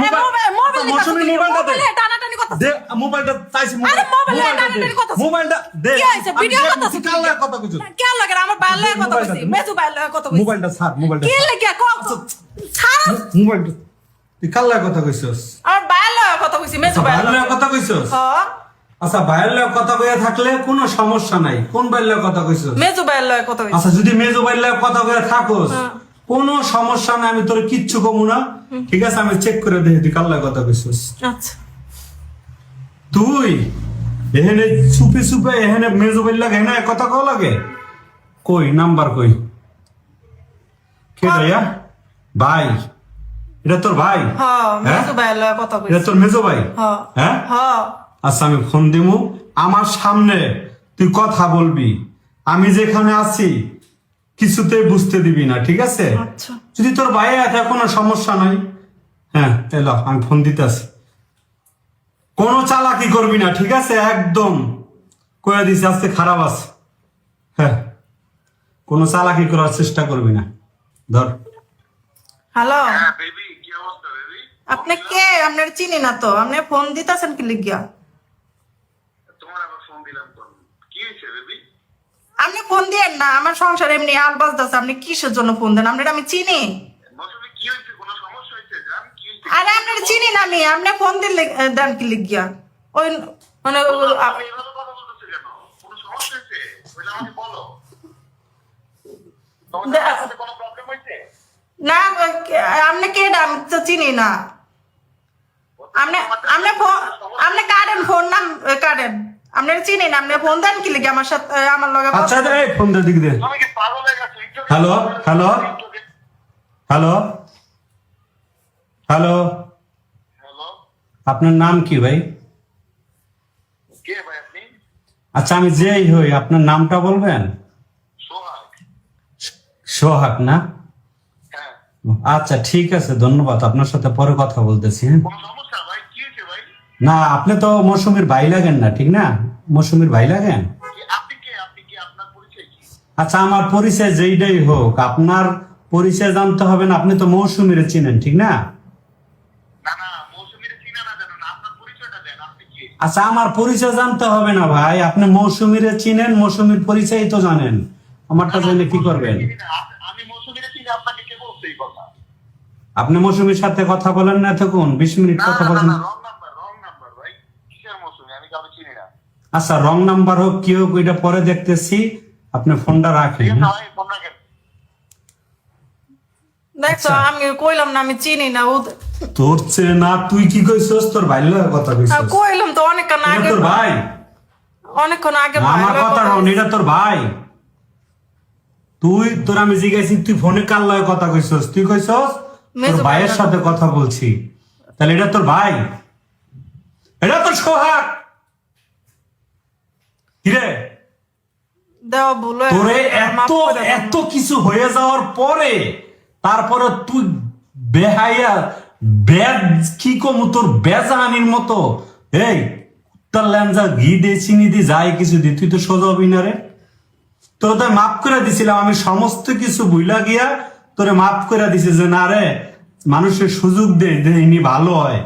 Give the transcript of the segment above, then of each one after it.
মোবাইলটা কথা দে মোবাইলটা চাইছি মোবাইলটা দে। ভিডিও কথা কথা কইছিস? কে লাগে আমার বাইর কথা কইছি। মেজু বাইর কথা কইছি। মোবাইলটা ছাড় মোবাইলটা কি লাগে কও ছাড়। মোবাইলটা তুই কার কথা কইছিস? আমার বাইর কথা কইছি মেজু আচ্ছা বাইর ভাইয়ের কথা কইছিস? হ্যাঁ আচ্ছা কইয়া থাকলে কোনো সমস্যা নাই। কোন লাগে কথা কইছিস? মেজু বাইর লাগে কথা কইছি। আচ্ছা যদি মেজো লাগে কথা কইয়া থাকোস হ্যাঁ। কোনো সমস্যা নাই আমি তোর কিচ্ছু কমু না। ঠিক আছে আমি চেক করে দেখি তুই কার লাগে কথা কইছিস। আচ্ছা। তুই এখানে চুপে চুপে এখানে মেজো ভাইয়ের লাগে এখানে কথা কও লাগে? কই নাম্বার কই? কে ভাইয়া? ভাই। এটা তোর ভাই? হ্যাঁ? এটা তোর মেজো ভাই? হ্যাঁ? আচ্ছা আমি ফোন দিমু। আমার সামনে তুই কথা বলবি। আমি যেখানে আছি কিছুতেই বুঝতে দিবি না ঠিক আছে? আচ্ছা। যদি তোর ভাই আছে কোনো সমস্যা নাই হ্যাঁ এলো আমি ফোন দিতে আসি কোনো চালাকি করবি না ঠিক আছে? একদম। কয়ে দিছি আজকে খারাপ আছে। হ্যাঁ কোনো চালাকি করার চেষ্টা করবি না। ধর। হ্যালো? হ্যাঁ আপনি কে? আপনার চিনি না তো। আপনি ফোন দিতেছেন কি লিখিয়া তোমার আবার ফোন দিলাম তো কি হয়েছে বেবি আপনি ফোন দিয়েন না আমার সংসার এমনি আল বাজতেছে আপনি কিসের জন্য ফোন দেন? আপনার আমি চিনি। আরে আপনার চিনি না আমি আপনি ফোন দিলে আহ, দেন কি লিখিয়া? ওই মানে না আপনি কে আমি তো চিনি না। আপনি আপনি ফোন আপনি কাটেন ফোন নাম কাটেন আপনার চিনি না আপনি ফোন দেন কি আমার সাথে আমার লগে আচ্ছা এই ফোন দে দিক দে তুমি কি পাগল হয়ে গেছো? একটু হ্যালো, হ্যালো। Hello hello. আপনার নাম কি ভাই? কে ভাই আপনি? আচ্ছা আমি যেই হই আপনার নামটা বলবেন? সোহাগ। না? হ্যাঁ। আচ্ছা ঠিক আছে ধন্যবাদ আপনার সাথে পরে কথা বলতেছি হ্যাঁ? না আপনি তো মৌসুমীর ভাই লাগেন না ঠিক না? মৌসুমীর ভাই লাগেন? আচ্ছা আমার পরিচয় যেইটাই হোক আপনার পরিচয় জানতে হবে না আপনি তো মৌসুমীর চিনেন ঠিক না? আচ্ছা আমার পরিচয় জানতে হবে না ভাই আপনি মৌসুমীর চিনেন মৌসুমীর পরিচয় তো জানেন। আমারটা জেনে কি করবেন? আপনি মৌসুমীর সাথে কথা বলেন না এতক্ষণ বিশ মিনিট কথা বলেন না রং নাম্বার রং নাম্বার ভাই কিসের মৌসুমি আমি কাউকে চিনি না আচ্ছা রং নাম্বার হোক কি হোক ওইটা পরে দেখতেছি। আপনি ফোনটা রাখেন হ্যাঁ? দেখছ আচ্ছা। আমি কইলাম না আমি চিনি না ও তোর চেয়ে না তুই কি কইছস? তোর ভাই কথা কইছস। কইলাম তো এটা আগে তোর ভাই। অনেকক্ষণ আগে আমার কথা এটা তোর ভাই। তুই তোর আমি জিজ্ঞাসি তুই ফোনে কার লগে কথা কইছস? তুই কইছস তোর ভাইয়ের ভাইয়ের সাথে কথা বলছি। তাহলে এটা তোর ভাই। এটা তোর সোহাগ। কিরে? দেওয়া ভুল তোরে এত এত কিছু হয়ে যাওয়ার পরে তারপরে তুই বেহাইয়া বেদ কি কমু তোর মতো? এই ল্যাঞ্জা ঘি দিয়ে চিনি দিয়ে যাই কিছু দি তুই তো সোজা হবি না রে। তোর তো মাফ করে দিছিলাম আমি সমস্ত কিছু ভুলা গিয়া তোরে মাফ করে দিছি যে না রে মানুষের সুযোগ দে ইনি ভালো হয়।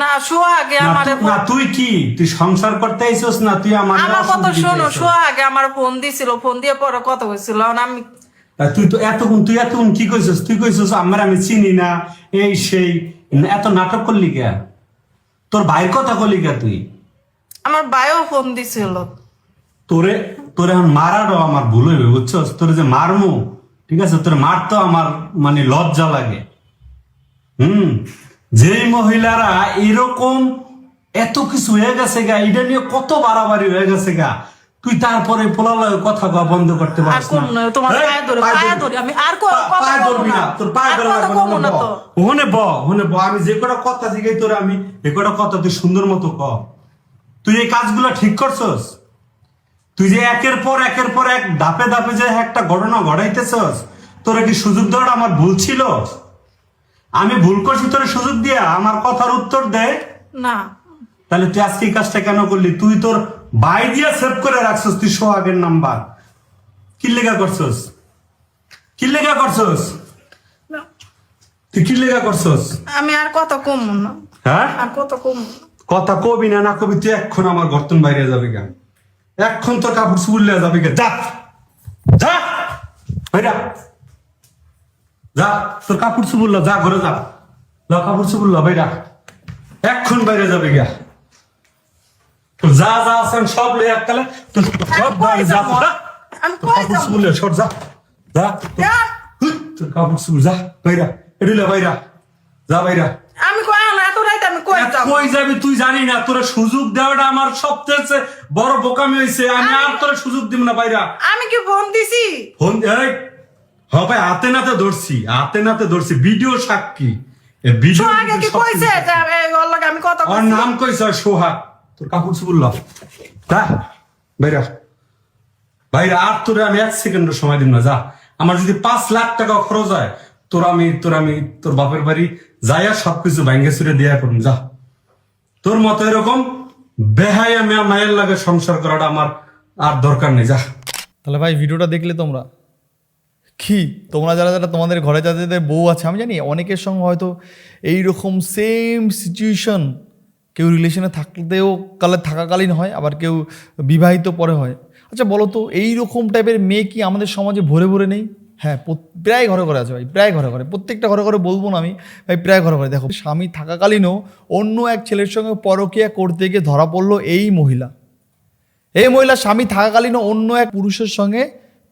না শোয়া আগে আমার না তুই কি? তুই সংসার করতে আইছস না? তুই আমার আমার কথা শোনো শোয়া আগে আমার ফোন দিছিল ফোন দিয়ে পরে কথা হয়েছিল আমি তুই তো এতক্ষণ তুই এতক্ষণ কি কইছিস তুই কইছিস আমার আমি চিনি না এই সেই। এত নাটক করলি কে? তোর ভাইয়ের কথা করলি কে তুই? আমার ভাইও ফোন দিছিল। তোরে তোরে এখন মারারও আমার ভুল হইবে বুঝছস? তোরে যে মারমু ঠিক আছে? তোরে মারতো আমার মানে লজ্জা লাগে। হুম? যেই মহিলারা এরকম এত কিছু হয়ে গেছে গা এটা নিয়ে কত বাড়াবাড়ি হয়ে গেছে গা। তুই তারপরে পোলালয়ে কথা কওয়া বন্ধ করতে আর পারছিস তোমার পায়ে ধরে, পায়ে পায়ে আমি আর কো- পায়ে ধরবি না। না, তোর পায়ে আর লাগবে না, না ব। তো। ওখানে ব ওখানে ব। আমি যে কটা কথা শিখাই তোর আমি এ কটা কথা তুই সুন্দর মতো ক। তুই এই কাজগুলো ঠিক করছস? তুই যে একের পর একের পর এক ধাপে ধাপে যে একটা ঘটনা ঘটাইতেছস তোরা কি সুযোগ দেওয়াটা আমার ভুল ছিল? আমি ভুল করছি তোর সুযোগ দিয়া আমার কথার উত্তর দে। না। তাহলে তুই আজকে কাজটা কেন করলি? তুই তোর বাই দিয়া সেভ করে রাখছস তুই সোহাগের নাম্বার কি লেখা করছস? কি লেখা করছস? তুই কি লেগা করছস? আমি আর কত কম না। হ্যাঁ? আর কত কম কথা কবি না না কবি তুই এক্ষণ আমার গর্তন বাইরে যাবে কেন? এক্ষণ তোর কাপড় চুবুল্লে যাবে কেন? যা! যা! বাইরা যা তোর কাপড় চুবুল্লা যা ঘরে যা। যা কাপড় চুবুল্লা বাইরা। এক্ষণ বাইরে যাবে গিয়া। তোর যা যা আছেন সব লই এককালে তোর সব বাইরে যা কাপড় সর যা। যা তোর- তোর কাপড় চুবুল যা বাইরা। এডিলে বাইরা। যা বাইরা। আমি কই না এত রাইতে আমি কই যাব? কই যাবি তুই জানি না তোর সুযোগ দেওয়াটা আমার সবচেয়ে বড় বোকামি হয়েছে আমি আর তোর সুযোগ দিব না বাইরা। আমি কি ফোন দিছি? ফোন এই হ ভাই হাতে নাতে ধরছি হাতে নাতে ধরছি। ভিডিও সাক্ষী। এ তো ভিডিও আগে কি কইছে যে এই ওর লগে আমি কত ওর নাম কইছ সোহাগ। তোর কাপড় চুপুর ল তা বাইরা বাইরা আর তোর আমি এক সেকেন্ডের সময় দিব না যা। আমার যদি পাঁচ লাখ টাকা খরচ হয় তোর আমি তোর আমি তোর বাপের বাড়ি যাইয়া সবকিছু ভাঙ্গে চুরে দেয়া করুন যা। তোর মতো এরকম বেহাই আমি মায়ের লাগে সংসার করাটা আমার আর দরকার নেই যা। তাহলে ভাই ভিডিওটা দেখলে তোমরা। কি? তোমরা যারা যারা তোমাদের ঘরে যাদের বউ আছে, আমি জানি অনেকের সঙ্গে হয়তো এইরকম সেম সিচুয়েশন কেউ রিলেশনে থাকতেও কালে থাকাকালীন হয়, আবার কেউ বিবাহিত পরে হয়। আচ্ছা বলো তো এইরকম টাইপের মেয়ে কি আমাদের সমাজে ভরে ভরে নেই? হ্যাঁ প্রায় ঘরে ঘরে আছে ভাই, প্রায় ঘরে ঘরে। প্রত্যেকটা ঘরে ঘরে বলব না আমি, ভাই, প্রায় ঘরে ঘরে। দেখো, স্বামী থাকাকালীনও অন্য এক ছেলের সঙ্গে পরকীয়া করতে গিয়ে ধরা পড়ল এই মহিলা। এই মহিলা স্বামী থাকাকালীনও অন্য এক পুরুষের সঙ্গে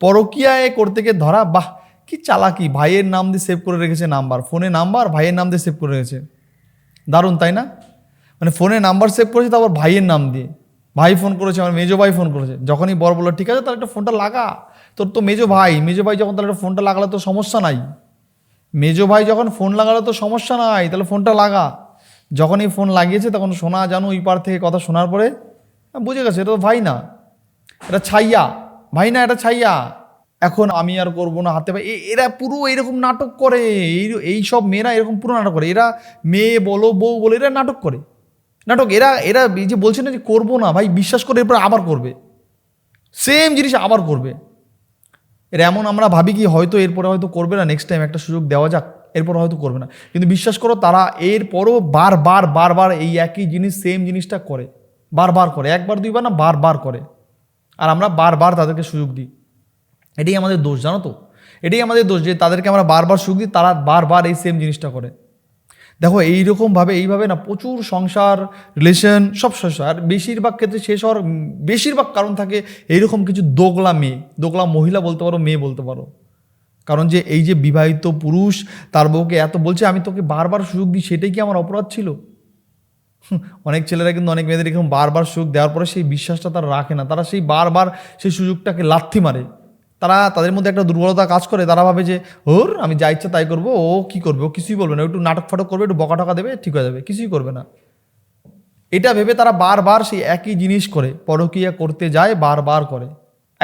পরকীয়ায় করতে গিয়ে ধরা, বাহ, কি চালাকি। ভাইয়ের নাম দিয়ে সেভ করে রেখেছে নাম্বার ফোনে নাম্বার ভাইয়ের নাম দিয়ে সেভ করে রেখেছে। দারুণ, তাই না? মানে ফোনে নাম্বার সেভ করেছে, তারপর ভাইয়ের নাম দিয়ে। ভাই ফোন করেছে, আমার মেজো ভাই ফোন করেছে। যখনই বর বলল, ঠিক আছে, তাহলে একটা ফোনটা লাগা। তোর তো মেজো ভাই। মেজো ভাই যখন তাহলে একটা ফোনটা লাগালে তো সমস্যা নাই। মেজো ভাই যখন ফোন লাগালে তো সমস্যা নাই, তাহলে ফোনটা লাগা। যখনই ফোন লাগিয়েছে, তখন শোনা জানো ওই পার থেকে কথা শোনার পরে, বুঝে গেছে, এটা তো ভাই না। এটা ছাইয়া। ভাই না এটা ছাইয়া। এখন আমি আর করব না, হাতে ভাই এ- এরা পুরো এরকম নাটক করে। এই এই সব মেয়েরা এরকম পুরো নাটক করে। এরা মেয়ে বলো, বউ বলো, এরা নাটক করে। নাটক, এরা এরা যে বলছে না যে করব না, ভাই বিশ্বাস করে এরপর আবার করবে। সেম জিনিস আবার করবে। এরা এমন আমরা ভাবি কি হয়তো এরপরে হয়তো করবে না নেক্সট টাইম একটা সুযোগ দেওয়া যাক, এরপর হয়তো করবে না। কিন্তু বিশ্বাস করো, তারা এরপরও বারবার বারবার এই একই জিনিস সেম জিনিসটা করে। বারবার করে। একবার, দুইবার না বারবার করে। আর আমরা বারবার তাদেরকে সুযোগ দিই। এটাই আমাদের দোষ, জানো তো? এটাই আমাদের দোষ যে তাদেরকে আমরা বারবার সুযোগ দিই, তারা বারবার এই সেম জিনিসটা করে। দেখো, এইরকমভাবে, এইভাবে না, প্রচুর সংসার রিলেশন সব শেষ আর বেশিরভাগ ক্ষেত্রে শেষ হওয়ার, বেশিরভাগ কারণ থাকে এইরকম কিছু দোগলা মেয়ে। দোগলা মহিলা বলতে পারো, মেয়ে বলতে পারো। কারণ যে এই যে বিবাহিত পুরুষ, তার বউকে এত বলছে, আমি তোকে বারবার সুযোগ দিই, সেটাই কি আমার অপরাধ ছিল? অনেক ছেলেরা কিন্তু অনেক মেয়েদের এরকম বারবার সুযোগ দেওয়ার পরে সেই বিশ্বাসটা তারা রাখে না। তারা সেই বারবার সেই সুযোগটাকে লাথি মারে। তারা তাদের মধ্যে একটা দুর্বলতা কাজ করে। তারা ভাবে যে, ওর, আমি যা ইচ্ছা তাই করব, ও কি করবে? ও কিছুই বলবে না। একটু নাটক ফাটক করবে, একটু বকা টকা দেবে, ঠিক হয়ে যাবে। কিছুই করবে না। এটা ভেবে তারা বারবার সেই একই জিনিস করে। পরকীয়া করতে যায়, বারবার করে।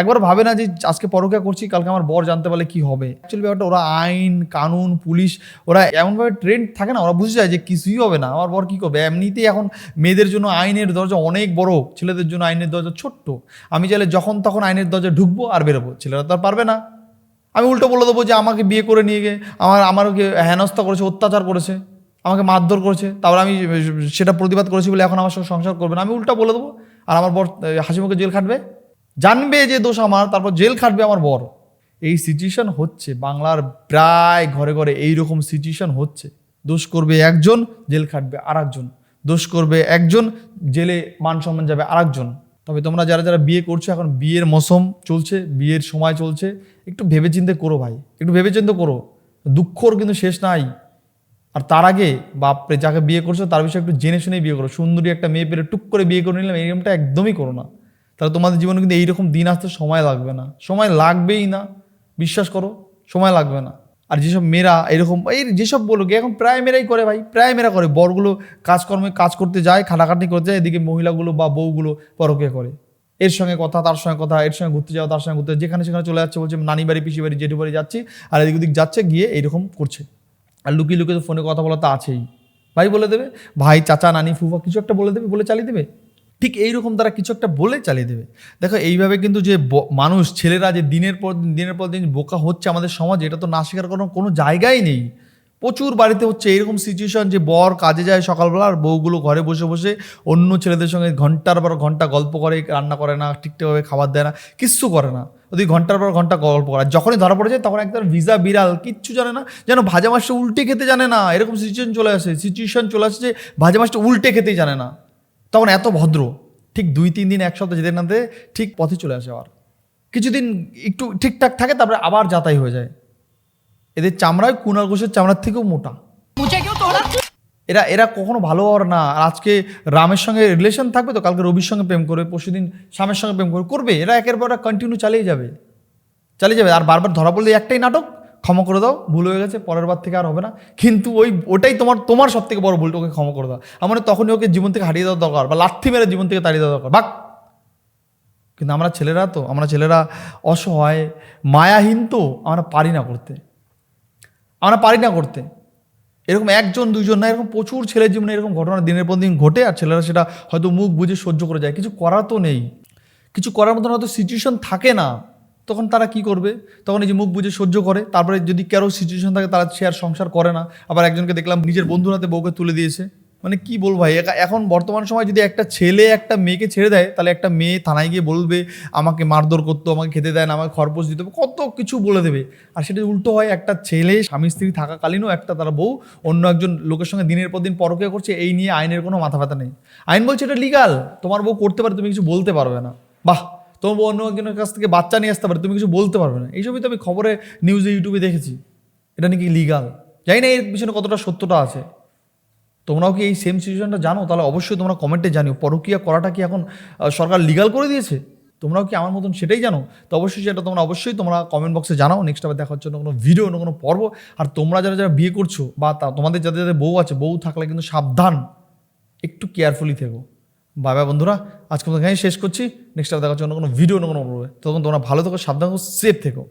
একবার ভাবে না যে আজকে পরকীয়া করছি কালকে আমার বর জানতে পারলে কি হবে। অ্যাকচুয়ালি ব্যাপারটা ওরা আইন কানুন পুলিশ ওরা এমনভাবে ট্রেন্ড থাকে না ওরা বুঝে যায় যে কিছুই হবে না। আমার বর কি করবে? এমনিতেই এখন মেয়েদের জন্য আইনের দরজা অনেক বড় ছেলেদের জন্য আইনের দরজা ছোট্ট। আমি চাইলে যখন তখন আইনের দরজা ঢুকবো আর বেরোবো ছেলেরা তো আর পারবে না। আমি উল্টো বলে দেবো যে আমাকে বিয়ে করে নিয়ে গিয়ে আমার আমাকে হেনস্থা করেছে অত্যাচার করেছে আমাকে মারধর করেছে তারপর আমি সেটা প্রতিবাদ করেছি বলে এখন আমার সঙ্গে সংসার করবে না। আমি উল্টা বলে দেবো আর আমার বর আহ, হাসি মুখে জেল খাটবে। জানবে যে দোষ আমার, তারপর জেল খাটবে আমার বর। এই সিচুয়েশন হচ্ছে, বাংলার প্রায় ঘরে ঘরে এইরকম সিচুয়েশন হচ্ছে। দোষ করবে একজন, জেল খাটবে আর একজন দোষ করবে একজন, জেলে মান সম্মান যাবে আর একজন তবে তোমরা যারা যারা বিয়ে করছ, এখন বিয়ের মৌসুম চলছে, বিয়ের সময় চলছে, একটু ভেবেচিন্তে করো ভাই, একটু ভেবেচিন্তে করো। দুঃখর কিন্তু শেষ নাই। আর তার আগে বাপরে যাকে বিয়ে করছ, তার বিষয়ে একটু জেনে শুনেই বিয়ে করো। সুন্দরী একটা মেয়ে পেলে টুক করে বিয়ে করে নিলাম, এরকমটা একদমই করো না। তাহলে তোমাদের জীবনে কিন্তু এইরকম দিন আসতে সময় লাগবে না। সময় লাগবেই না। বিশ্বাস করো, সময় লাগবে না। আর যেসব মেয়েরা এরকম, এই যেসব বলো এখন প্রায় মেয়েরাই করে ভাই, প্রায় মেয়েরা করে। বরগুলো কাজকর্মে কাজ করতে যায় খাটাখাটি করতে যায়, এদিকে মহিলাগুলো বা বউগুলো পরকে করে। এর সঙ্গে কথা, তার সঙ্গে কথা, এর সঙ্গে ঘুরতে যাওয়া তার সঙ্গে ঘুরতে যেখানে সেখানে চলে যাচ্ছে, বলছে নানি বাড়ি, পিসি বাড়ি, জেঠু বাড়ি যাচ্ছি, আর এদিক ওদিক যাচ্ছে, গিয়ে এইরকম করছে। আর লুকিয়ে লুকিয়ে তো ফোনে কথা বলা তো আছেই। ভাই বলে দেবে, ভাই, চাচা, নানি, ফুফা, কিছু একটা বলে দেবে, বলে চালিয়ে দেবে? ঠিক এইরকম তারা কিছু একটা বলে চালিয়ে দেবে। দেখো, এইভাবে কিন্তু যে মানুষ, ছেলেরা যে দিনের পর দিন, দিনের পর দিন বোকা হচ্ছে আমাদের সমাজে, এটা তো না স্বীকার করার কোনো জায়গাই নেই। প্রচুর বাড়িতে হচ্ছে এরকম সিচুয়েশন যে বর কাজে যায় সকালবেলা আর বউগুলো ঘরে বসে বসে অন্য ছেলেদের সঙ্গে ঘণ্টার পর ঘণ্টা গল্প করে, রান্না করে না, ঠিকঠাকভাবে খাবার দেয় না, কিচ্ছু করে না। ওই ঘণ্টার পর ঘণ্টা গল্প করে। যখনই ধরা পড়ে যায় তখন একদম ভিজা বিড়াল, কিচ্ছু জানে না, যেন ভাজা মাছটা উল্টে খেতে জানে না। এরকম সিচুয়েশন চলে আসে সিচুয়েশন চলে আসে যে ভাজা মাছটা উল্টে খেতেই জানে না। তখন এত ভদ্র। ঠিক দুই তিন দিন এক সপ্তাহ যেতে না যেতে ঠিক পথে চলে আসে আবার। কিছুদিন একটু ঠিকঠাক থাকে তারপরে আবার যাতাই হয়ে যায়। এদের চামড়ায় কুনাল ঘোষের চামড়ার থেকেও মোটা। এরা এরা কখনো ভালো হওয়ার না। আজকে রামের সঙ্গে রিলেশন থাকবে তো কালকে রবির সঙ্গে প্রেম করবে পরশুদিন শ্যামের সঙ্গে প্রেম করবে। করবে এরা একের পর কন্টিনিউ চালিয়ে যাবে। চালিয়ে যাবে। আর বারবার ধরা পড়লে একটাই নাটক ক্ষমা করে দাও, ভুল হয়ে গেছে, পরের বার থেকে আর হবে না। কিন্তু ওই, ওটাই তোমার তোমার সব থেকে বড় ভুলটা ওকে ক্ষমা করে দাও। আমার তখনই ওকে জীবন থেকে হারিয়ে দেওয়া দরকার, বা লাথি মেরে জীবন থেকে তাড়িয়ে দেওয়া দরকার। বাক! কিন্তু আমরা ছেলেরা তো, আমরা ছেলেরা অসহায়, মায়াহীন তো আমরা পারি না করতে। আমরা পারি না করতে। এরকম একজন, দুজন না, এরকম প্রচুর ছেলের জীবনে এরকম ঘটনা দিনের পর দিন ঘটে, আর ছেলেরা সেটা হয়তো মুখ বুঝে সহ্য করে যায়। কিছু করার তো নেই। কিছু করার মতন হয়তো সিচুয়েশন থাকে না। তখন তারা কি করবে? তখন এই যে মুখ বুঝে সহ্য করে। তারপরে যদি কারও সিচুয়েশন থাকে, তারা সে আর সংসার করে না। আবার একজনকে দেখলাম নিজের বন্ধুর হাতে বউকে তুলে দিয়েছে। মানে কি বলব ভাই? এখন বর্তমান সময় যদি একটা ছেলে একটা মেয়েকে ছেড়ে দেয়, তাহলে একটা মেয়ে থানায় গিয়ে বলবে, আমাকে মারধর করতো, আমাকে খেতে দেয় না, আমাকে খরপোশ দিতে। কত কিছু বলে দেবে। আর সেটা উল্টো হয়, একটা ছেলে, স্বামী, স্ত্রী থাকাকালীনও একটা তারা বউ, অন্য একজন লোকের সঙ্গে দিনের পর দিন পরকিয়া করছে, এই নিয়ে আইনের কোনো মাথা ব্যথা নেই। আইন বলছে এটা লিগাল তোমার বউ করতে পারে, তুমি কিছু বলতে পারবে না। বাহ! তোমার অন্য একজনের কাছ থেকে বাচ্চা নিয়ে আসতে পারে, তুমি কিছু বলতে পারবে না। এইসবই তো আমি খবরে নিউজে ইউটিউবে দেখেছি। এটা নাকি লিগাল জানি না এর পিছনে কতটা সত্যটা আছে। তোমরাও কি এই সেম সিচুয়েশনটা জানো? তাহলে অবশ্যই তোমরা কমেন্টে জানিও। পরকীয়া করাটা কি এখন সরকার লিগাল করে দিয়েছে? তোমরাও কি আমার মতন সেটাই জানো? তো অবশ্যই সেটা তোমরা অবশ্যই তোমরা কমেন্ট বক্সে জানাও। নেক্সট আবার দেখার জন্য কোনো ভিডিও অন্য কোনো পর্ব। আর তোমরা যারা যারা বিয়ে করছ বা তা, তোমাদের যাদের যাদের বউ আছে, বউ থাকলে কিন্তু সাবধান। একটু কেয়ারফুলি থেকো। বাই বন্ধুরা, আজকে এখানে শেষ করছি। নেক্সট দেখার জন্য কোনো ভিডিও অন্য কোনো তখন তোমরা ভালো থেকো, সাবধান সেফ থেকো।